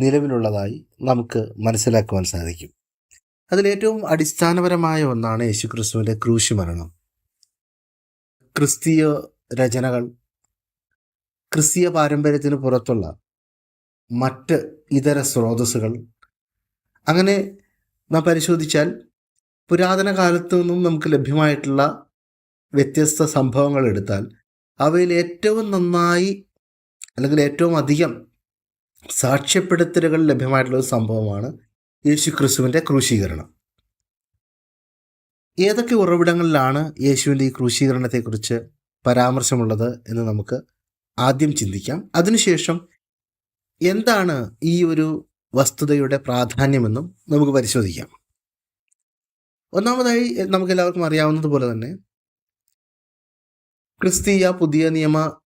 നിലവിലുള്ളതായി നമുക്ക് മനസ്സിലാക്കുവാൻ സാധിക്കും. അതിലേറ്റവും അടിസ്ഥാനപരമായ ഒന്നാണ് യേശുക്രിസ്തുവിന്റെ ക്രൂശ് മരണം ക്രിസ്തീയ രചനകൾ ക്രിസ്തീയ പാരമ്പര്യത്തിന് പുറത്തുള്ള മറ്റ് ഇതര സ്രോതസ്സുകൾ. അങ്ങനെ നാം പരിശോധിച്ചാൽ പുരാതന കാലത്തു നിന്നും നമുക്ക് ലഭ്യമായിട്ടുള്ള വ്യത്യസ്ത സംഭവങ്ങൾ എടുത്താൽ അവയിൽ ഏറ്റവും നന്നായി അല്ലെങ്കിൽ ഏറ്റവും അധികം സാക്ഷ്യപ്പെടുത്തലുകൾ ലഭ്യമായിട്ടുള്ള ഒരു സംഭവമാണ് യേശു ക്രിസ്തുവിന്റെ ക്രൂശീകരണം. ഏതൊക്കെ ഉറവിടങ്ങളിലാണ് യേശുവിന്റെ ഈ ക്രൂശീകരണത്തെക്കുറിച്ച് പരാമർശമുള്ളത് എന്ന് നമുക്ക് ആദ്യം ചിന്തിക്കാം. അതിനുശേഷം എന്താണ് ഈ ഒരു വസ്തുതയുടെ പ്രാധാന്യമെന്നും നമുക്ക് പരിശോധിക്കാം. ഒന്നാമതായി നമുക്ക് എല്ലാവർക്കും അറിയാവുന്നതുപോലെ തന്നെ ക്രിസ്തീയ പുതിയ നിയമ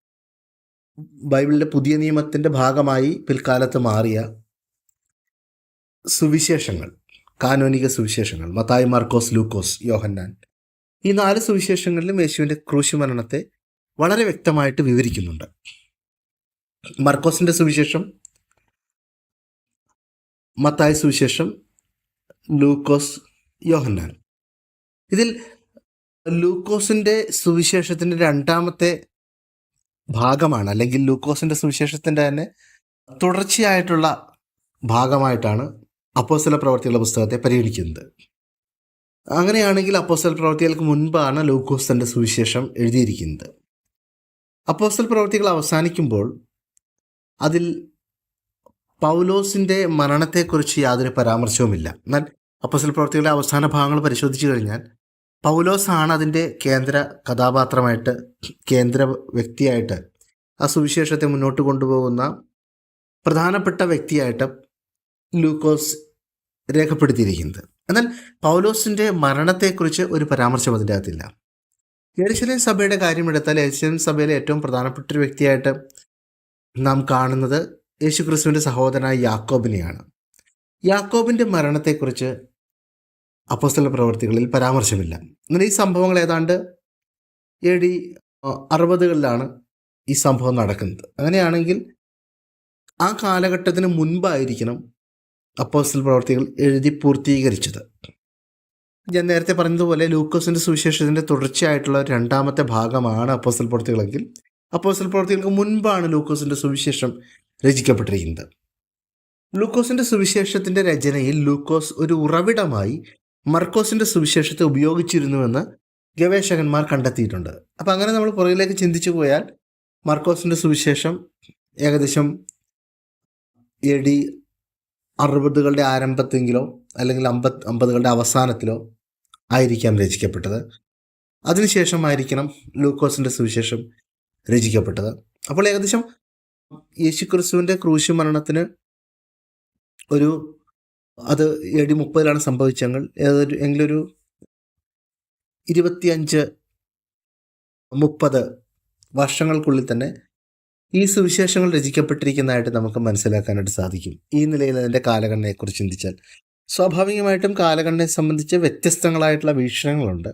ബൈബിളിലെ പുതിയ നിയമത്തിന്റെ ഭാഗമായി പിൽക്കാലത്ത് മാറിയ സുവിശേഷങ്ങൾ കാനോനിക സുവിശേഷങ്ങൾ മത്തായി മാർക്കോസ് ലൂക്കോസ് യോഹന്നാൻ ഈ നാല് സുവിശേഷങ്ങളിലും യേശുവിന്റെ ക്രൂശുമരണത്തെ വളരെ വ്യക്തമായിട്ട് വിവരിക്കുന്നുണ്ട്. മർക്കോസിന്റെ സുവിശേഷം മത്തായ സുവിശേഷം ലൂക്കോസ് യോഹന്നാൻ. ഇതിൽ ലൂക്കോസിന്റെ സുവിശേഷത്തിന്റെ രണ്ടാമത്തെ ഭാഗമാണ്. അല്ലെങ്കിൽ ലൂക്കോസിന്റെ സുവിശേഷത്തിന്റെ തന്നെ തുടർച്ചയായിട്ടുള്ള ഭാഗമായിട്ടാണ് അപ്പോസ്തല പ്രവർത്തികളുടെ പുസ്തകത്തെ പരിഗണിക്കുന്നത്. അങ്ങനെയാണെങ്കിൽ അപ്പോസ്തല പ്രവർത്തികൾക്ക് മുൻപാണ് ലൂക്കോസ് തന്റെ സുവിശേഷം എഴുതിയിരിക്കുന്നത്. അപ്പോസ്തൽ പ്രവർത്തികൾ അവസാനിക്കുമ്പോൾ അതിൽ പൗലോസിന്റെ മരണത്തെക്കുറിച്ച് യാതൊരു പരാമർശവുമില്ല. എന്നാൽ അപ്പോസ്തൽ പ്രവർത്തികളുടെ അവസാന ഭാഗങ്ങൾ പരിശോധിച്ചു കഴിഞ്ഞാൽ പൗലോസ് ആണ് അതിന്റെ കേന്ദ്ര കഥാപാത്രമായിട്ട് കേന്ദ്ര വ്യക്തിയായിട്ട് ആ സുവിശേഷത്തെ മുന്നോട്ട് കൊണ്ടുപോകുന്ന പ്രധാനപ്പെട്ട വ്യക്തിയായിട്ട് ലൂക്കോസ് രേഖപ്പെടുത്തിയിരിക്കുന്നത്. എന്നാൽ പൗലോസിന്റെ മരണത്തെക്കുറിച്ച് ഒരു പരാമർശം അതിന്റെ അകത്തില്ല. എരിശലേം സഭയുടെ കാര്യമെടുത്താൽ എരിശലേം സഭയിലെ ഏറ്റവും പ്രധാനപ്പെട്ട ഒരു വ്യക്തിയായിട്ട് നാം കാണുന്നത് യേശുക്രിസ്തുവിന്റെ സഹോദരനായ യാക്കോബിനെയാണ്. യാക്കോബിന്റെ മരണത്തെക്കുറിച്ച് അപ്പോസ്തല പ്രവർത്തികളിൽ പരാമർശമില്ല. എന്നാൽ ഈ സംഭവങ്ങൾ ഏതാണ്ട് എ ഡി അറുപതുകളിലാണ് ഈ സംഭവം നടക്കുന്നത്. അങ്ങനെയാണെങ്കിൽ ആ കാലഘട്ടത്തിന് മുൻപായിരിക്കണം അപ്പോസ്റ്റൽ പ്രവർത്തികൾ എഴുതി പൂർത്തീകരിച്ചത്. ഞാൻ നേരത്തെ പറഞ്ഞതുപോലെ ലൂക്കോസിന്റെ സുവിശേഷത്തിന്റെ തുടർച്ചയായിട്ടുള്ള രണ്ടാമത്തെ ഭാഗമാണ് അപ്പോസ്റ്റൽ പ്രവർത്തികളെങ്കിൽ അപ്പോസ്റ്റൽ പ്രവർത്തികൾക്ക് മുൻപാണ് ലൂക്കോസിന്റെ സുവിശേഷം രചിക്കപ്പെട്ടിരിക്കുന്നത്. ലൂക്കോസിന്റെ സുവിശേഷത്തിന്റെ രചനയിൽ ലൂക്കോസ് ഒരു ഉറവിടമായി മർക്കോസിന്റെ സുവിശേഷത്തെ ഉപയോഗിച്ചിരുന്നുവെന്ന് ഗവേഷകന്മാർ കണ്ടെത്തിയിട്ടുണ്ട്. അപ്പം അങ്ങനെ നമ്മൾ പുറകിലേക്ക് ചിന്തിച്ചു പോയാൽ മർക്കോസിന്റെ സുവിശേഷം ഏകദേശം എ ഡി അറുപതുകളുടെ ആരംഭത്തെങ്കിലോ അല്ലെങ്കിൽ അമ്പത് അമ്പതുകളുടെ അവസാനത്തിലോ ആയിരിക്കാം രചിക്കപ്പെട്ടത്. അതിനുശേഷമായിരിക്കണം ലൂക്കോസിന്റെ സുവിശേഷം രചിക്കപ്പെട്ടത്. അപ്പോൾ ഏകദേശം യേശുക്രിസ്തുവിന്റെ ക്രൂശ് മരണത്തിന് ഒരു അത് എ ഡി മുപ്പതിലാണ് സംഭവിച്ചെങ്കിൽ ഏതൊരു എങ്കിലൊരു ഇരുപത്തിയഞ്ച് മുപ്പത് വർഷങ്ങൾക്കുള്ളിൽ തന്നെ ഈ സുവിശേഷങ്ങൾ രചിക്കപ്പെട്ടിരിക്കുന്നതായിട്ട് നമുക്ക് മനസ്സിലാക്കാനായിട്ട് സാധിക്കും. ഈ നിലയിൽ അതിന്റെ കാലഘടനയെക്കുറിച്ച് ചിന്തിച്ചാൽ. സ്വാഭാവികമായിട്ടും കാലഗണനയെ സംബന്ധിച്ച് വ്യത്യസ്തങ്ങളായിട്ടുള്ള വീക്ഷണങ്ങളുണ്ട്.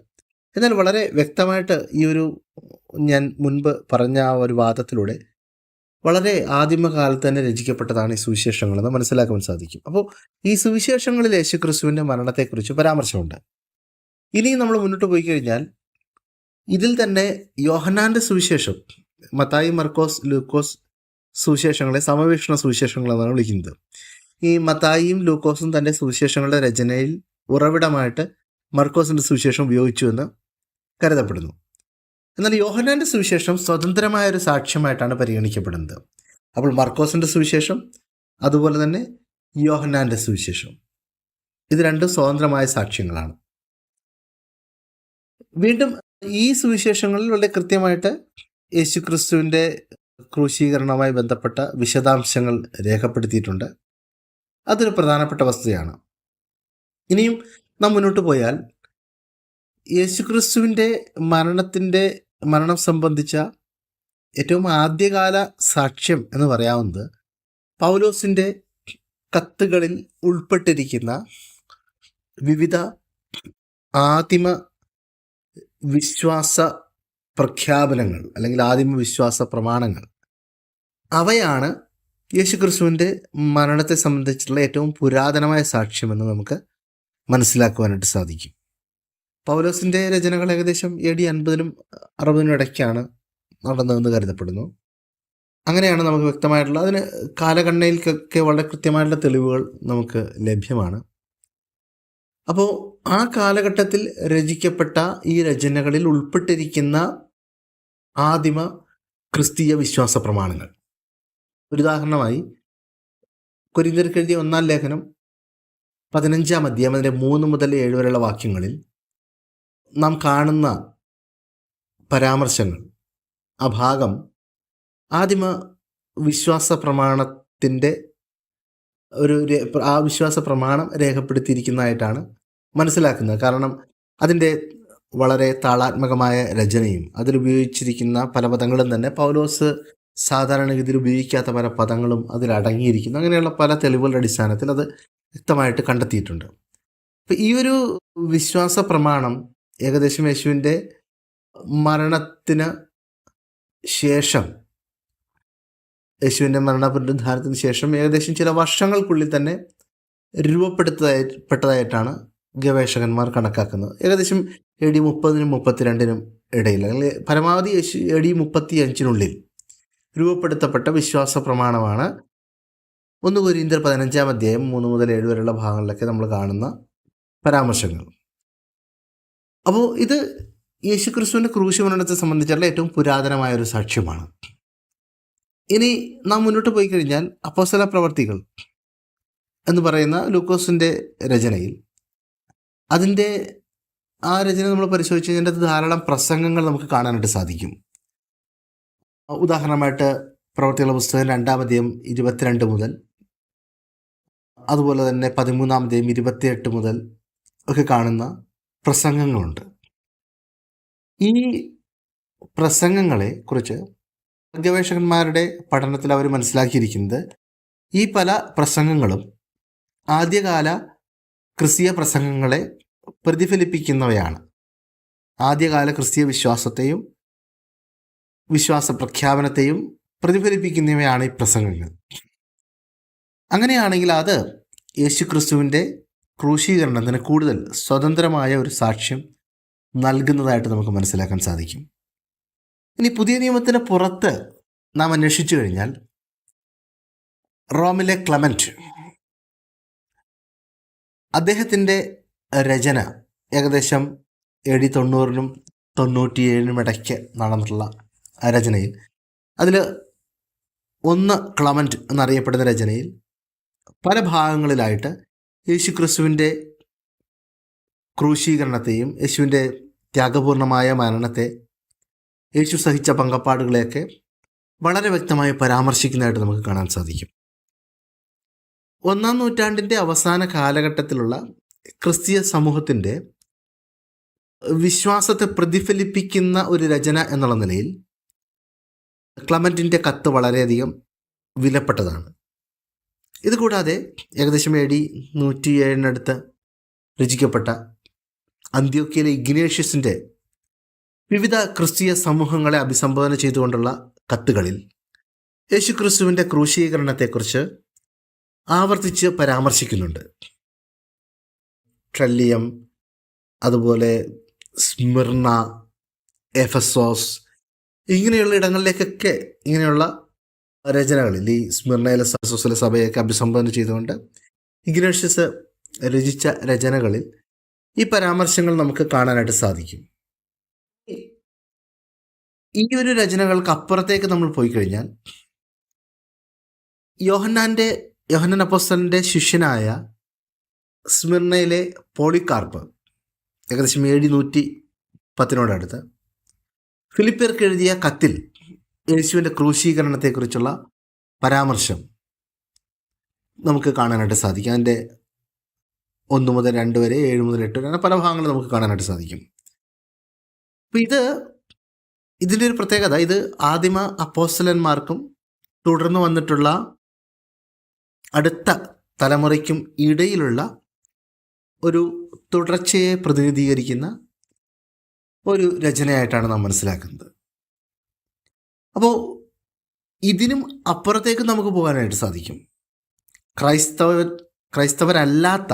എന്നാൽ വളരെ വ്യക്തമായിട്ട് ഈ ഒരു ഞാൻ മുൻപ് പറഞ്ഞ ആ ഒരു വാദത്തിലൂടെ വളരെ ആദിമകാലത്ത് തന്നെ രചിക്കപ്പെട്ടതാണ് ഈ സുവിശേഷങ്ങളെന്ന് മനസ്സിലാക്കാൻ സാധിക്കും. അപ്പോൾ ഈ സുവിശേഷങ്ങളിൽ യേശുക്രിസ്തുവിന്റെ മരണത്തെക്കുറിച്ച് പരാമർശമുണ്ട്. ഇനി നമ്മൾ മുന്നോട്ട് പോയി കഴിഞ്ഞാൽ ഇതിൽ തന്നെ യോഹനാന്റെ സുവിശേഷം മത്തായി മർക്കോസ് ലൂക്കോസ് സുവിശേഷങ്ങളെ സമവീക്ഷണ സുവിശേഷങ്ങൾ എന്നാണ് വിളിക്കുന്നത്. ഈ മത്തായിയും ലൂക്കോസും തന്റെ സുവിശേഷങ്ങളുടെ രചനയിൽ ഉറവിടമായിട്ട് മർക്കോസിന്റെ സുവിശേഷം ഉപയോഗിച്ചു എന്ന് കരുതപ്പെടുന്നു. എന്നാൽ യോഹനാന്റെ സുവിശേഷം സ്വതന്ത്രമായ ഒരു സാക്ഷ്യമായിട്ടാണ് പരിഗണിക്കപ്പെടുന്നത്. അപ്പോൾ മർക്കോസിന്റെ സുവിശേഷം അതുപോലെ തന്നെ യോഹനാന്റെ സുവിശേഷം. ഇത് രണ്ടും സ്വതന്ത്രമായ സാക്ഷ്യങ്ങളാണ്. വീണ്ടും ഈ സുവിശേഷങ്ങളിൽ വളരെ കൃത്യമായിട്ട് യേശുക്രിസ്തുവിന്റെ ക്രൂശീകരണവുമായി ബന്ധപ്പെട്ട വിശദാംശങ്ങൾ രേഖപ്പെടുത്തിയിട്ടുണ്ട്. അതൊരു പ്രധാനപ്പെട്ട വസ്തുതയാണ്. ഇനിയും നാം മുന്നോട്ട് പോയാൽ യേശുക്രിസ്തുവിന്റെ മരണത്തിന്റെ മരണം സംബന്ധിച്ച ഏറ്റവും ആദ്യകാല സാക്ഷ്യം എന്ന് പറയാവുന്നത് പൗലോസിന്റെ കത്തുകളിൽ ഉൾപ്പെട്ടിരിക്കുന്ന വിവിധ ആദിമ വിശ്വാസ പ്രഖ്യാപനങ്ങൾ അല്ലെങ്കിൽ ആദിമ വിശ്വാസ പ്രമാണങ്ങൾ. അവയാണ് യേശുക്രിസ്തുവിന്റെ മരണത്തെ സംബന്ധിച്ചിട്ടുള്ള ഏറ്റവും പുരാതനമായ സാക്ഷ്യമെന്ന് നമുക്ക് മനസ്സിലാക്കുവാനായിട്ട് സാധിക്കും. പൗലോസിന്റെ രചനകൾ ഏകദേശം എ ഡി അൻപതിനും അറുപതിനും ഇടയ്ക്കാണ് നടന്നതെന്ന് കരുതപ്പെടുന്നു. അങ്ങനെയാണ് നമുക്ക് വ്യക്തമായിട്ടുള്ള അതിന് കാലഗണനയിൽക്കൊക്കെ വളരെ കൃത്യമായിട്ടുള്ള തെളിവുകൾ നമുക്ക് ലഭ്യമാണ്. അപ്പോൾ ആ കാലഘട്ടത്തിൽ രചിക്കപ്പെട്ട ഈ രചനകളിൽ ഉൾപ്പെട്ടിരിക്കുന്ന ആദിമ ക്രിസ്തീയ വിശ്വാസ പ്രമാണങ്ങൾ. ഒരു ഉദാഹരണമായി ഒന്നാം ലേഖനം പതിനഞ്ചാം അധ്യായം അതിന്റെ മൂന്ന് മുതൽ ഏഴ് വരെയുള്ള വാക്യങ്ങളിൽ നാം കാണുന്ന പരാമർശങ്ങൾ ആ ഭാഗം ആദിമ വിശ്വാസ പ്രമാണത്തിന്റെ ഒരു ആ വിശ്വാസ പ്രമാണം രേഖപ്പെടുത്തിയിരിക്കുന്നതായിട്ടാണ് മനസ്സിലാക്കുന്നത്. കാരണം അതിന്റെ വളരെ താളാത്മകമായ രചനയും അതിലുപയോഗിച്ചിരിക്കുന്ന പല പദങ്ങളും തന്നെ പൗലോസ് സാധാരണഗതിയിൽ ഉപയോഗിക്കാത്ത പല പദങ്ങളും അതിലടങ്ങിയിരിക്കുന്നു അങ്ങനെയുള്ള പല തെളിവുകളുടെ അടിസ്ഥാനത്തിൽ അത് വ്യക്തമായിട്ട് കണ്ടെത്തിയിട്ടുണ്ട്. അപ്പം ഈ ഒരു വിശ്വാസ പ്രമാണം ഏകദേശം യേശുവിന്റെ മരണത്തിന് ശേഷം യേശുവിന്റെ മരണപുനരുദ്ധാരത്തിന് ശേഷം ഏകദേശം ചില വർഷങ്ങൾക്കുള്ളിൽ തന്നെ രൂപപ്പെടുത്തതായി പെട്ടതായിട്ടാണ് ഗവേഷകന്മാർ കണക്കാക്കുന്നത്. ഏകദേശം എ ഡി മുപ്പതിനും മുപ്പത്തിരണ്ടിനും ഇടയിൽ അല്ലെങ്കിൽ പരമാവധി യേശു എ ഡി മുപ്പത്തി അഞ്ചിനുള്ളിൽ രൂപപ്പെടുത്തപ്പെട്ട വിശ്വാസ പ്രമാണമാണ് ഒന്ന് കുരീന്തർ പതിനഞ്ചാം അധ്യായം മൂന്ന് മുതൽ ഏഴ് വരെയുള്ള ഭാഗങ്ങളിലൊക്കെ നമ്മൾ കാണുന്ന പരാമർശങ്ങൾ. അപ്പോൾ ഇത് യേശുക്രിസ്തുവിന്റെ ക്രൂശ് മരണത്തെ സംബന്ധിച്ചുള്ള ഏറ്റവും പുരാതനമായ ഒരു സാക്ഷ്യമാണ്. ഇനി നാം മുന്നോട്ട് പോയി കഴിഞ്ഞാൽ അപ്പോസ്തല പ്രവർത്തികൾ എന്ന് പറയുന്ന ലൂക്കോസിന്റെ രചനയിൽ. അതിന്റെ ആ രചന നമ്മൾ പരിശോധിച്ച് കഴിഞ്ഞാൽ ധാരാളം പ്രസംഗങ്ങൾ നമുക്ക് കാണാനായിട്ട് സാധിക്കും. ഉദാഹരണമായിട്ട് പ്രവർത്തികളുടെ പുസ്തകം രണ്ടാമതേയും ഇരുപത്തിരണ്ട് മുതൽ അതുപോലെ തന്നെ പതിമൂന്നാമതേയും ഇരുപത്തിയെട്ട് മുതൽ ഒക്കെ കാണുന്ന പ്രസംഗങ്ങളുണ്ട്. ഈ പ്രസംഗങ്ങളെ കുറിച്ച് ഗവേഷകന്മാരുടെ പഠനത്തിൽ അവർ മനസ്സിലാക്കിയിരിക്കുന്നത് ഈ പല പ്രസംഗങ്ങളും ആദ്യകാല ക്രിസ്തീയ പ്രസംഗങ്ങളെ പ്രതിഫലിപ്പിക്കുന്നവയാണ്. ആദ്യകാല ക്രിസ്തീയ വിശ്വാസത്തെയും വിശ്വാസ പ്രഖ്യാപനത്തെയും പ്രതിഫലിപ്പിക്കുന്നവയാണ് ഈ പ്രസംഗങ്ങൾ. അങ്ങനെയാണെങ്കിൽ അത് യേശുക്രിസ്തുവിന്റെ ക്രൂശീകരണത്തിന് കൂടുതൽ സ്വതന്ത്രമായ ഒരു സാക്ഷ്യം നൽകുന്നതായിട്ട് നമുക്ക് മനസ്സിലാക്കാൻ സാധിക്കും. ഇനി പുതിയ നിയമത്തിന് പുറത്ത് നാം അന്വേഷിച്ചു കഴിഞ്ഞാൽ റോമിലെ ക്ലമന്റ് അദ്ദേഹത്തിന്റെ രചന ഏകദേശം എ ഡി തൊണ്ണൂറിനും തൊണ്ണൂറ്റിയേഴിനും ഇടയ്ക്ക് നടന്നിട്ടുള്ള രചനയിൽ. അതിൽ ഒന്ന് ക്ലമന്റ് എന്നറിയപ്പെടുന്ന രചനയിൽ പല ഭാഗങ്ങളിലായിട്ട് യേശുക്രിസ്തുവിന്റെ ക്രൂശീകരണത്തെയും യേശുവിന്റെ ത്യാഗപൂർണമായ മരണത്തെ യേശു സഹിച്ച പങ്കപ്പാടുകളെയൊക്കെ വളരെ വ്യക്തമായി പരാമർശിക്കുന്നതായിട്ട് നമുക്ക് കാണാൻ സാധിക്കും. ഒന്നാം നൂറ്റാണ്ടിന്റെ അവസാന കാലഘട്ടത്തിലുള്ള ക്രിസ്തീയ സമൂഹത്തിന്റെ വിശ്വാസത്തെ പ്രതിഫലിപ്പിക്കുന്ന ഒരു രചന എന്നുള്ള നിലയിൽ ക്ലമന്റിന്റെ കത്ത് വളരെയധികം വിലപ്പെട്ടതാണ്. ഇതുകൂടാതെ ഏകദേശം എ ഡി നൂറ്റി ഏഴിനടുത്ത് രചിക്കപ്പെട്ട അന്ത്യോക്കിയയിലെ ഇഗ്നേഷ്യസിന്റെ വിവിധ ക്രിസ്തീയ സമൂഹങ്ങളെ അഭിസംബോധന ചെയ്തുകൊണ്ടുള്ള കത്തുകളിൽ യേശുക്രിസ്തുവിന്റെ ക്രൂശീകരണത്തെക്കുറിച്ച് ആവർത്തിച്ച് പരാമർശിക്കുന്നുണ്ട്. ട്രല്ലിയം അതുപോലെ സ്മിർണ എഫസോസ് ഇങ്ങനെയുള്ള ഇടങ്ങളിലേക്കൊക്കെ ഇങ്ങനെയുള്ള രചനകളിൽ ഈ സ്മിർണയിലെ സസോസിലെ സഭയൊക്കെ അഭിസംബോധന ചെയ്തുകൊണ്ട് ഇഗ്നേഷ്യസ് രചിച്ച രചനകളിൽ ഈ പരാമർശങ്ങൾ നമുക്ക് കാണാനായിട്ട് സാധിക്കും. ഈ ഒരു രചനകൾക്ക് അപ്പുറത്തേക്ക് നമ്മൾ പോയി കഴിഞ്ഞാൽ യോഹന്നാന്റെ യോഹന്നാൻ അപ്പോസ്റ്റലിന്റെ ശിഷ്യനായ സ്മിർണയിലെ പോളിക്കാർപ്പ് ഏകദേശം ഏഴ് നൂറ്റി പത്തിനോടടുത്ത് ഫിലിപ്പിയർക്ക് എഴുതിയ കത്തിൽ യേശുവിന്റെ ക്രൂശീകരണത്തെക്കുറിച്ചുള്ള പരാമർശം നമുക്ക് കാണാനായിട്ട് സാധിക്കും. അതിന്റെ ഒന്ന് മുതൽ രണ്ട് വരെ ഏഴ് മുതൽ എട്ട് വരെ അങ്ങനെ പല ഭാഗങ്ങൾ നമുക്ക് കാണാനായിട്ട് സാധിക്കും. അപ്പം ഇത് ഇതിന്റെ ഒരു പ്രത്യേകത. ഇത് ആദിമ അപ്പോസ്റ്റലന്മാർക്കും തുടർന്ന് വന്നിട്ടുള്ള അടുത്ത തലമുറയ്ക്കും ഇടയിലുള്ള ഒരു തുടർച്ചയെ പ്രതിനിധീകരിക്കുന്ന ഒരു രചനയായിട്ടാണ് നാം മനസ്സിലാക്കുന്നത്. അപ്പോൾ ഇതിനും അപ്പുറത്തേക്ക് നമുക്ക് പോകാനായിട്ട് സാധിക്കും. ക്രൈസ്തവ ക്രൈസ്തവരല്ലാത്ത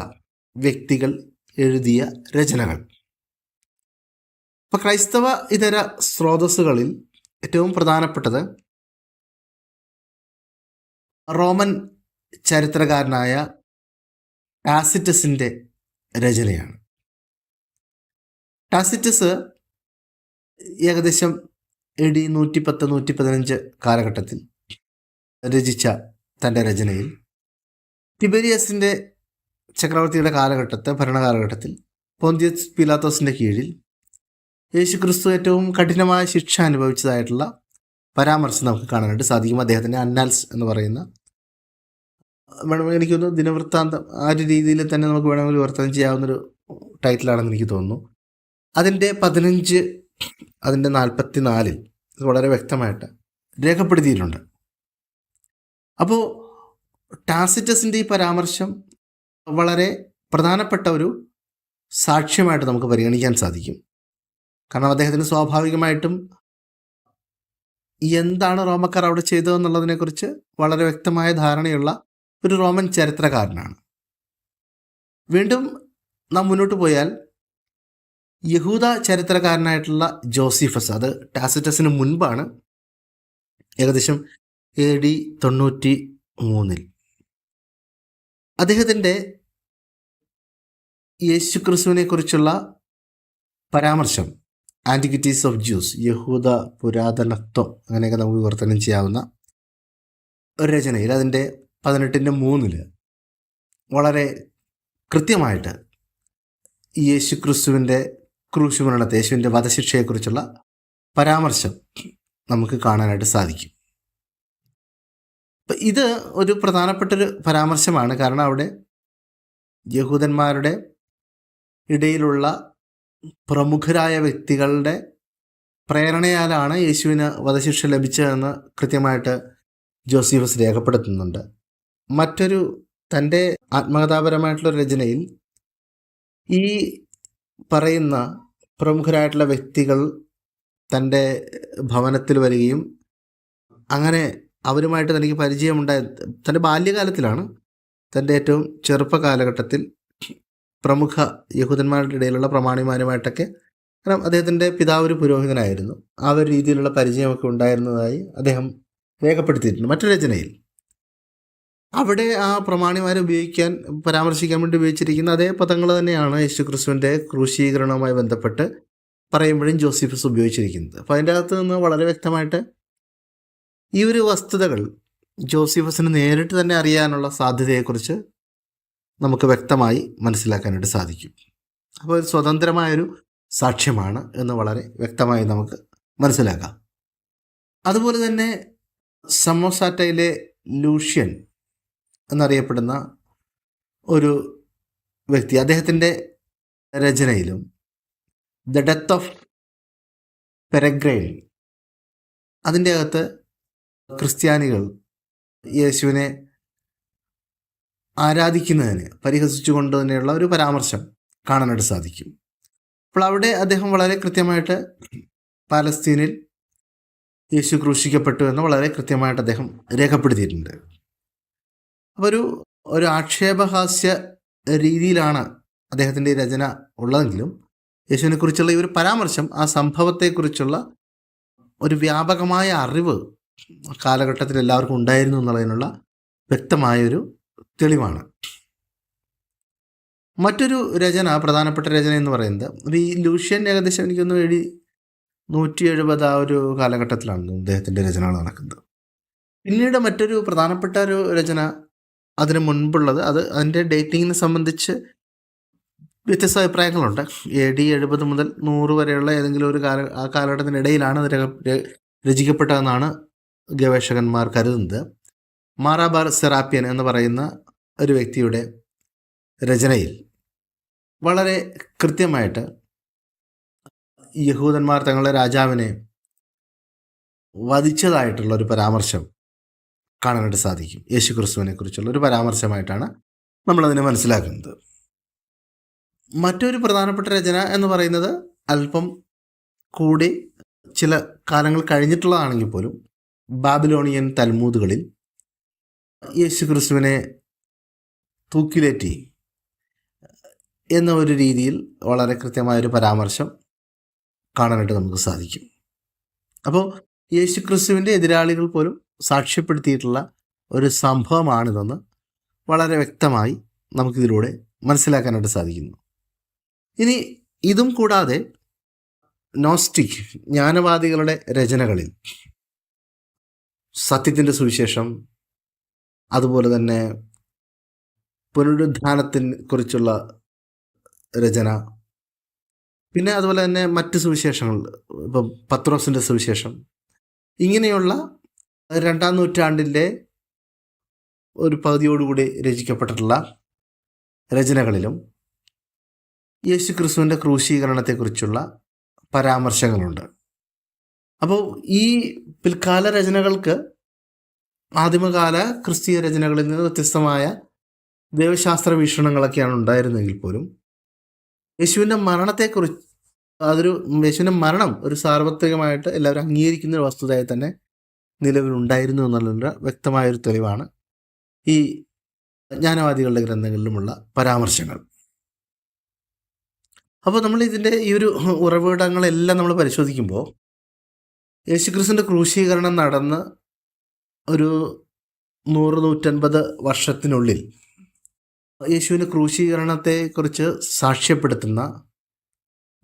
വ്യക്തികൾ എഴുതിയ രചനകൾ. ഇപ്പം ക്രൈസ്തവ ഇതര സ്രോതസ്സുകളിൽ ഏറ്റവും പ്രധാനപ്പെട്ടത് റോമൻ ചരിത്രകാരനായ ടാസിറ്റസിന്റെ രചനയാണ്. ടാസിറ്റസ് ഏകദേശം എ ഡി നൂറ്റി പത്ത് നൂറ്റി പതിനഞ്ച് കാലഘട്ടത്തിൽ രചിച്ച തന്റെ രചനയിൽ ടിബരിയസിന്റെ ചക്രവർത്തിയുടെ കാലഘട്ടത്തെ ഭരണകാലഘട്ടത്തിൽ പോന്തിയസ് പിലാത്തോസിന്റെ കീഴിൽ യേശു ക്രിസ്തു ഏറ്റവും കഠിനമായ ശിക്ഷ അനുഭവിച്ചതായിട്ടുള്ള പരാമർശം നമുക്ക് കാണാനായിട്ട് സാധിക്കും. അദ്ദേഹത്തിന്റെ അന്നാൽസ് എന്ന് പറയുന്ന വേണമെങ്കിൽ എനിക്ക് തോന്നുന്നു ദിനവൃത്താന്തം ആ ഒരു രീതിയിൽ തന്നെ നമുക്ക് വേണമെങ്കിൽ വിവർത്തനം ചെയ്യാവുന്നൊരു ടൈറ്റിലാണെന്ന് എനിക്ക് തോന്നുന്നു. അതിന്റെ പതിനഞ്ച് അതിന്റെ നാൽപ്പത്തി നാലിൽ ഇത് വളരെ വ്യക്തമായിട്ട് രേഖപ്പെടുത്തിയിട്ടുണ്ട്. അപ്പോൾ ടാസിറ്റസിന്റെ ഈ പരാമർശം വളരെ പ്രധാനപ്പെട്ട ഒരു സാക്ഷ്യമായിട്ട് നമുക്ക് പരിഗണിക്കാൻ സാധിക്കും. കാരണം അദ്ദേഹത്തിന് സ്വാഭാവികമായിട്ടും എന്താണ് റോമക്കാർ അവിടെ ചെയ്തതെന്നുള്ളതിനെക്കുറിച്ച് വളരെ വ്യക്തമായ ധാരണയുള്ള ഒരു റോമൻ ചരിത്രകാരനാണ്. വീണ്ടും നാം മുന്നോട്ട് പോയാൽ യഹൂദ ചരിത്രകാരനായിട്ടുള്ള ജോസിഫസ് അത് ടാസിറ്റസിന് മുൻപാണ് ഏകദേശം എ ഡി തൊണ്ണൂറ്റി മൂന്നിൽ അദ്ദേഹത്തിന്റെ യേശു ക്രിസ്തുവിനെ കുറിച്ചുള്ള പരാമർശം ആന്റിക്വിറ്റീസ് ഓഫ് ജ്യൂസ് യഹൂദ പുരാതനത്വം അങ്ങനെയൊക്കെ നമുക്ക് വിവർത്തനം ചെയ്യാവുന്ന ഒരു രചനയിൽ അതിന്റെ പതിനെട്ടിന്റെ മൂന്നിൽ വളരെ കൃത്യമായിട്ട് യേശു ക്രൂശുമരണത്തെ യേശുവിന്റെ വധശിക്ഷയെക്കുറിച്ചുള്ള പരാമർശം നമുക്ക് കാണാനായിട്ട് സാധിക്കും. ഇത് ഒരു പ്രധാനപ്പെട്ടൊരു പരാമർശമാണ്. കാരണം അവിടെ യഹൂദന്മാരുടെ ഇടയിലുള്ള പ്രമുഖരായ വ്യക്തികളുടെ പ്രേരണയാലാണ് യേശുവിന് വധശിക്ഷ ലഭിച്ചതെന്ന് കൃത്യമായിട്ട് ജോസീഫസ് രേഖപ്പെടുത്തുന്നുണ്ട്. മറ്റൊരു തന്റെ ആത്മകഥാപരമായിട്ടുള്ള രചനയിൽ ഈ പറയുന്ന പ്രമുഖരായിട്ടുള്ള വ്യക്തികൾ തന്റെ ഭവനത്തിൽ വരികയും അങ്ങനെ അവരുമായിട്ട് തനിക്ക് പരിചയമുണ്ടായ തന്റെ ബാല്യകാലത്തിലാണ് തന്റെ ഏറ്റവും ചെറുപ്പ കാലഘട്ടത്തിൽ പ്രമുഖ യഹൂദന്മാരുടെ ഇടയിലുള്ള പ്രമാണിമാരുമായിട്ടൊക്കെ കാരണം അദ്ദേഹത്തിന്റെ പിതാവ് ഒരു പുരോഹിതനായിരുന്നു. ആ ഒരു രീതിയിലുള്ള പരിചയമൊക്കെ ഉണ്ടായിരുന്നതായി അദ്ദേഹം രേഖപ്പെടുത്തിയിട്ടുണ്ട്. മറ്റൊരു രചനയിൽ അവിടെ ആ പ്രമാണിമാരെ ഉപയോഗിക്കാൻ പരാമർശിക്കാൻ വേണ്ടി ഉപയോഗിച്ചിരിക്കുന്ന അതേ പദങ്ങൾ തന്നെയാണ് യേശു ക്രിസ്തുവിന്റെ ക്രൂശീകരണവുമായി ബന്ധപ്പെട്ട് പറയുമ്പോഴും ജോസിഫസ് ഉപയോഗിച്ചിരിക്കുന്നത്. അപ്പോൾ അതിന്റെ അകത്ത് നിന്ന് വളരെ വ്യക്തമായിട്ട് ഈ ഒരു വസ്തുതകൾ ജോസിഫസിന് നേരിട്ട് തന്നെ അറിയാനുള്ള സാധ്യതയെക്കുറിച്ച് നമുക്ക് വ്യക്തമായി മനസ്സിലാക്കാനായിട്ട് സാധിക്കും. അപ്പോൾ ഒരു സ്വതന്ത്രമായൊരു സാക്ഷ്യമാണ് എന്ന് വളരെ വ്യക്തമായി നമുക്ക് മനസ്സിലാക്കാം. അതുപോലെ തന്നെ സമോസാറ്റയിലെ ലൂഷ്യൻ എന്നറിയപ്പെടുന്ന ഒരു വ്യക്തി. അദ്ദേഹത്തിന്റെ രചനയിലും ദ ഡെത്ത് ഓഫ് പെരഗ്രൈൻ അതിന്റെ അകത്ത് ക്രിസ്ത്യാനികൾ യേശുവിനെ ആരാധിക്കുന്നതിന് പരിഹസിച്ചുകൊണ്ട് തന്നെയുള്ള ഒരു പരാമർശം കാണാനായിട്ട് സാധിക്കും. അപ്പോൾ അവിടെ അദ്ദേഹം വളരെ കൃത്യമായിട്ട് പാലസ്തീനിൽ യേശു ക്രൂശിക്കപ്പെട്ടു എന്ന് വളരെ കൃത്യമായിട്ട് അദ്ദേഹം രേഖപ്പെടുത്തിയിട്ടുണ്ട്. അപ്പോൾ ഒരു ഒരു ആക്ഷേപഹാസ്യ രീതിയിലാണ് അദ്ദേഹത്തിന്റെ രചന ഉള്ളതെങ്കിലും യേശുവിനെ കുറിച്ചുള്ള ഈ ഒരു പരാമർശം ആ സംഭവത്തെക്കുറിച്ചുള്ള ഒരു വ്യാപകമായ അറിവ് കാലഘട്ടത്തിൽ എല്ലാവർക്കും ഉണ്ടായിരുന്നു എന്നുള്ളതിനുള്ള വ്യക്തമായൊരു തെളിവാണ്. മറ്റൊരു രചന പ്രധാനപ്പെട്ട രചന എന്ന് പറയുന്നത് ഒരു ഈ ലൂഷ്യൻ ഏകദേശം എനിക്കൊന്ന് എഴുതി നൂറ്റി എഴുപത് ആ ഒരു കാലഘട്ടത്തിലാണ് അദ്ദേഹത്തിന്റെ രചനകൾ നടക്കുന്നത്. പിന്നീട് മറ്റൊരു പ്രധാനപ്പെട്ട ഒരു രചന അതിന് മുൻപുള്ളത്. അത് അതിന്റെ ഡേറ്റിങ്ങിനെ സംബന്ധിച്ച് വ്യത്യസ്ത അഭിപ്രായങ്ങളുണ്ട്. എ ഡി എഴുപത് മുതൽ നൂറ് വരെയുള്ള ഏതെങ്കിലും ഒരു കാല ആ കാലഘട്ടത്തിനിടയിലാണ് അത് രച- രചിക്കപ്പെട്ടതെന്നാണ് ഗവേഷകന്മാർ കരുതുന്നത്. മാറാബാർ സെറാപ്യൻ എന്ന് പറയുന്ന ഒരു വ്യക്തിയുടെ രചനയിൽ വളരെ കൃത്യമായിട്ട് യഹൂദന്മാർ തങ്ങളുടെ രാജാവിനെ വധിച്ചതായിട്ടുള്ള ഒരു പരാമർശം കാണാനായിട്ട് സാധിക്കും. യേശു ക്രിസ്തുവിനെ കുറിച്ചുള്ള ഒരു പരാമർശമായിട്ടാണ് നമ്മളതിനെ മനസ്സിലാക്കുന്നത്. മറ്റൊരു പ്രധാനപ്പെട്ട രചന എന്ന് പറയുന്നത് അല്പം കൂടി ചില കാലങ്ങൾ കഴിഞ്ഞിട്ടുള്ളതാണെങ്കിൽ പോലും ബാബിലോണിയൻ തൽമൂതുകളിൽ യേശു ക്രിസ്തുവിനെ തൂക്കിലേറ്റി എന്ന ഒരു രീതിയിൽ വളരെ കൃത്യമായൊരു പരാമർശം കാണാനായിട്ട് നമുക്ക് സാധിക്കും. അപ്പോൾ യേശു ക്രിസ്തുവിന്റെ എതിരാളികൾ പോലും സാക്ഷ്യപ്പെടുത്തിയിട്ടുള്ള ഒരു സംഭവമാണിതെന്ന് വളരെ വ്യക്തമായി നമുക്കിതിലൂടെ മനസ്സിലാക്കാനായിട്ട് സാധിക്കുന്നു. ഇനി ഇതും കൂടാതെ നോസ്റ്റിക് ജ്ഞാനവാദികളുടെ രചനകളിൽ സത്യത്തിന്റെ സുവിശേഷം അതുപോലെ തന്നെ പുനരുദ്ധാനത്തിനെ കുറിച്ചുള്ള രചന പിന്നെ അതുപോലെ തന്നെ മറ്റ് സുവിശേഷങ്ങൾ ഇപ്പം പത്രോസിന്റെ സുവിശേഷം ഇങ്ങനെയുള്ള രണ്ടാം നൂറ്റാണ്ടിന്റെ ഒരു പകുതിയോടുകൂടി രചിക്കപ്പെട്ടിട്ടുള്ള രചനകളിലും യേശു ക്രിസ്തുവിന്റെ ക്രൂശീകരണത്തെക്കുറിച്ചുള്ള പരാമർശങ്ങളുണ്ട്. അപ്പോൾ ഈ പിൽക്കാല രചനകൾക്ക് ആദിമകാല ക്രിസ്തീയ രചനകളിൽ നിന്ന് വ്യത്യസ്തമായ ദൈവശാസ്ത്ര വീക്ഷണങ്ങളൊക്കെയാണ് ഉണ്ടായിരുന്നെങ്കിൽ പോലും യേശുവിന്റെ മരണത്തെക്കുറിച്ച് അതൊരു യേശുവിന്റെ മരണം ഒരു സാർവത്രികമായിട്ട് എല്ലാവരും അംഗീകരിക്കുന്ന ഒരു വസ്തുതയായി തന്നെ നിലവിലുണ്ടായിരുന്നു എന്നുള്ള വ്യക്തമായൊരു തെളിവാണ് ഈ ജ്ഞാനവാദികളുടെ ഗ്രന്ഥങ്ങളിലുമുള്ള പരാമർശങ്ങൾ. അപ്പോൾ നമ്മൾ ഇതിന്റെ ഈ ഒരു ഉറവിടങ്ങളെല്ലാം നമ്മൾ പരിശോധിക്കുമ്പോൾ യേശുക്രിസ്തുവിന്റെ ക്രൂശീകരണം നടന്ന് ഒരു നൂറ് നൂറ്റൻപത് വർഷത്തിനുള്ളിൽ യേശുവിന്റെ ക്രൂശീകരണത്തെക്കുറിച്ച് സാക്ഷ്യപ്പെടുത്തുന്ന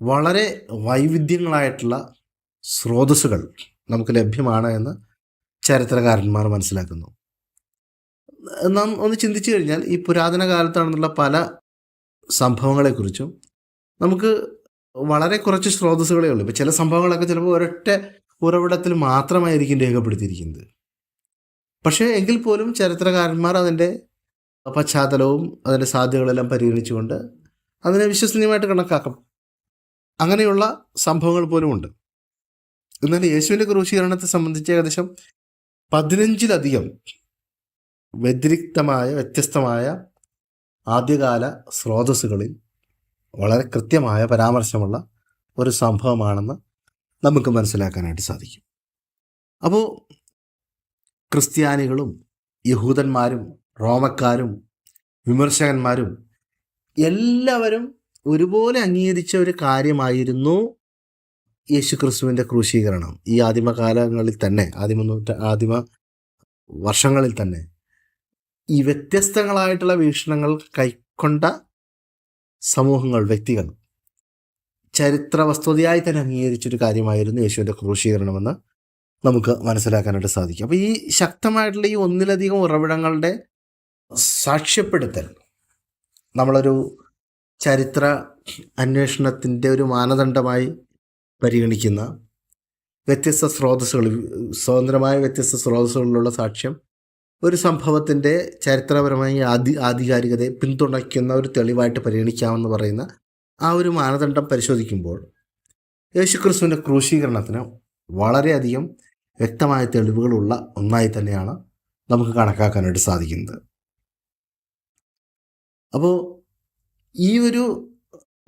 വളരെ വൈവിധ്യങ്ങളായിട്ടുള്ള സ്രോതസ്സുകൾ നമുക്ക് ലഭ്യമാണ് എന്ന് ചരിത്രകാരന്മാർ മനസ്സിലാക്കുന്നു. നാം ഒന്ന് ചിന്തിച്ചു കഴിഞ്ഞാൽ ഈ പുരാതന കാലത്താണെന്നുള്ള പല സംഭവങ്ങളെക്കുറിച്ചും നമുക്ക് വളരെ കുറച്ച് സ്രോതസ്സുകളേ ഉള്ളൂ. ഇപ്പോൾ ചില സംഭവങ്ങളൊക്കെ ചിലപ്പോൾ ഒരൊറ്റ ഉറവിടത്തിൽ മാത്രമായിരിക്കും രേഖപ്പെടുത്തിയിരിക്കുന്നത്. പക്ഷേ എങ്കിൽ പോലും ചരിത്രകാരന്മാർ അതിന്റെ പശ്ചാത്തലവും അതിന്റെ സാധ്യതകളെല്ലാം പരിഗണിച്ചുകൊണ്ട് അതിനെ വിശ്വസനീയമായിട്ട് കണക്കാക്കും. അങ്ങനെയുള്ള സംഭവങ്ങൾ പോലുമുണ്ട്. എന്നാൽ യേശുവിന്റെ ക്രൂശീകരണത്തെ സംബന്ധിച്ച് ഏകദേശം പതിനഞ്ചിലധികം വ്യതിരിക്തമായ വ്യത്യസ്തമായ ആദ്യകാല സ്രോതസ്സുകളിൽ വളരെ കൃത്യമായ പരാമർശമുള്ള ഒരു സംഭവമാണെന്ന് നമുക്ക് മനസ്സിലാക്കാനായിട്ട് സാധിക്കും. അപ്പോൾ ക്രിസ്ത്യാനികളും യഹൂദന്മാരും റോമക്കാരും വിമർശകന്മാരും എല്ലാവരും ഒരുപോലെ അംഗീകരിച്ച ഒരു കാര്യമായിരുന്നു യേശു ക്രിസ്തുവിന്റെ ക്രൂശീകരണം ഈ ആദിമകാലങ്ങളിൽ തന്നെ ആദിമ നൂറ്റ ആദിമ വർഷങ്ങളിൽ തന്നെ ഈ വ്യത്യസ്തങ്ങളായിട്ടുള്ള വീക്ഷണങ്ങൾ കൈക്കൊണ്ട സമൂഹങ്ങൾ വ്യക്തികൾ ചരിത്ര വസ്തുതയായി തന്നെ അംഗീകരിച്ചൊരു കാര്യമായിരുന്നു യേശുവിന്റെ ക്രൂശീകരണമെന്ന് നമുക്ക് മനസ്സിലാക്കാനായിട്ട് സാധിക്കും. അപ്പോൾ ഈ ശക്തമായിട്ടുള്ള ഈ ഒന്നിലധികം ഉറവിടങ്ങളുടെ സാക്ഷ്യപ്പെടുത്തൽ നമ്മളൊരു ചരിത്ര അന്വേഷണത്തിന്റെ ഒരു മാനദണ്ഡമായി പരിഗണിക്കുന്ന വ്യത്യസ്ത സ്രോതസ്സുകൾ സ്വതന്ത്രമായ വ്യത്യസ്ത സ്രോതസ്സുകളിലുള്ള സാക്ഷ്യം ഒരു സംഭവത്തിന്റെ ചരിത്രപരമായ ആധി ആധികാരികതയെ പിന്തുണയ്ക്കുന്ന ഒരു തെളിവായിട്ട് പരിഗണിക്കാമെന്ന് പറയുന്ന ആ ഒരു മാനദണ്ഡം പരിശോധിക്കുമ്പോൾ യേശുക്രിസ്തുവിന്റെ ക്രൂശീകരണത്തിന് വളരെയധികം വ്യക്തമായ തെളിവുകളുള്ള ഒന്നായി തന്നെയാണ് നമുക്ക് കണക്കാക്കാനായിട്ട് സാധിക്കുന്നത്. അപ്പോൾ ഈ ഒരു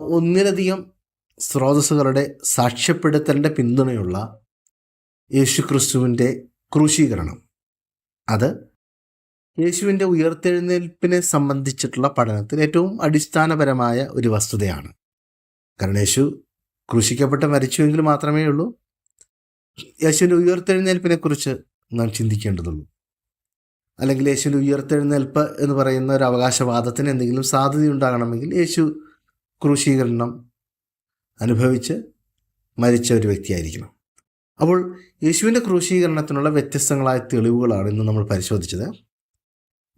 ഒന്നിലധികം സ്രോതസ്സുകളുടെ സാക്ഷ്യപ്പെടുത്തലിന്റെ പിന്തുണയുള്ള യേശുക്രിസ്തുവിന്റെ ക്രൂശീകരണം. അത് യേശുവിന്റെ ഉയർത്തെഴുന്നേൽപ്പിനെ സംബന്ധിച്ചിട്ടുള്ള പഠനത്തിൽ ഏറ്റവും അടിസ്ഥാനപരമായ ഒരു വസ്തുതയാണ്. കാരണം യേശു ക്രൂശിക്കപ്പെട്ട് മരിച്ചുവെങ്കിൽ മാത്രമേ ഉള്ളൂ. യേശുവിന്റെ ഉയർത്തെഴുന്നേൽപ്പിനെ കുറിച്ച് നാം ചിന്തിക്കേണ്ടതുള്ളൂ. അല്ലെങ്കിൽ യേശുവിന്റെ ഉയർത്തെഴുന്നേൽപ്പ് എന്ന് പറയുന്ന ഒരു അവകാശവാദത്തിന് എന്തെങ്കിലും സാധ്യതയുണ്ടാകണമെങ്കിൽ യേശു ക്രൂശീകരണം അനുഭവിച്ച് മരിച്ച ഒരു വ്യക്തിയായിരിക്കണം. അപ്പോൾ യേശുവിന്റെ ക്രൂശീകരണത്തിനുള്ള വ്യത്യസ്തങ്ങളായ തെളിവുകളാണ് ഇന്ന് നമ്മൾ പരിശോധിച്ചത്.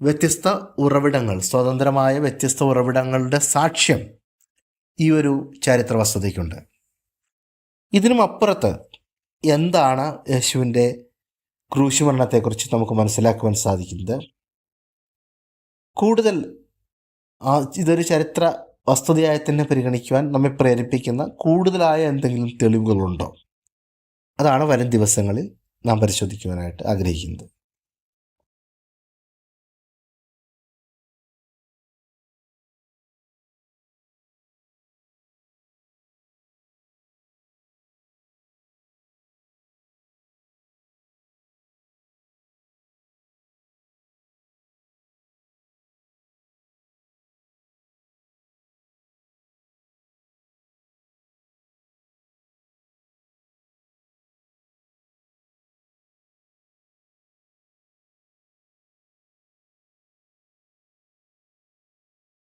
വ്യത്യസ്ത ഉറവിടങ്ങൾ സ്വതന്ത്രമായ വ്യത്യസ്ത ഉറവിടങ്ങളുടെ സാക്ഷ്യം ഈ ഒരു ചരിത്ര വസ്തുതയ്ക്കുണ്ട് ഇതിനും അപ്പുറത്ത് എന്താണ് യേശുവിന്റെ ക്രൂശുമരണത്തെക്കുറിച്ച് നമുക്ക് മനസ്സിലാക്കുവാൻ സാധിക്കുന്നത്? കൂടുതൽ ഇതൊരു ചരിത്ര വസ്തുതയായി തന്നെ പരിഗണിക്കുവാൻ നമ്മെ പ്രേരിപ്പിക്കുന്ന കൂടുതലായ എന്തെങ്കിലും തെളിവുകളുണ്ടോ? അതാണ് വരും ദിവസങ്ങളിൽ നാം പരിശോധിക്കുവാനായിട്ട് ആഗ്രഹിക്കുന്നത്.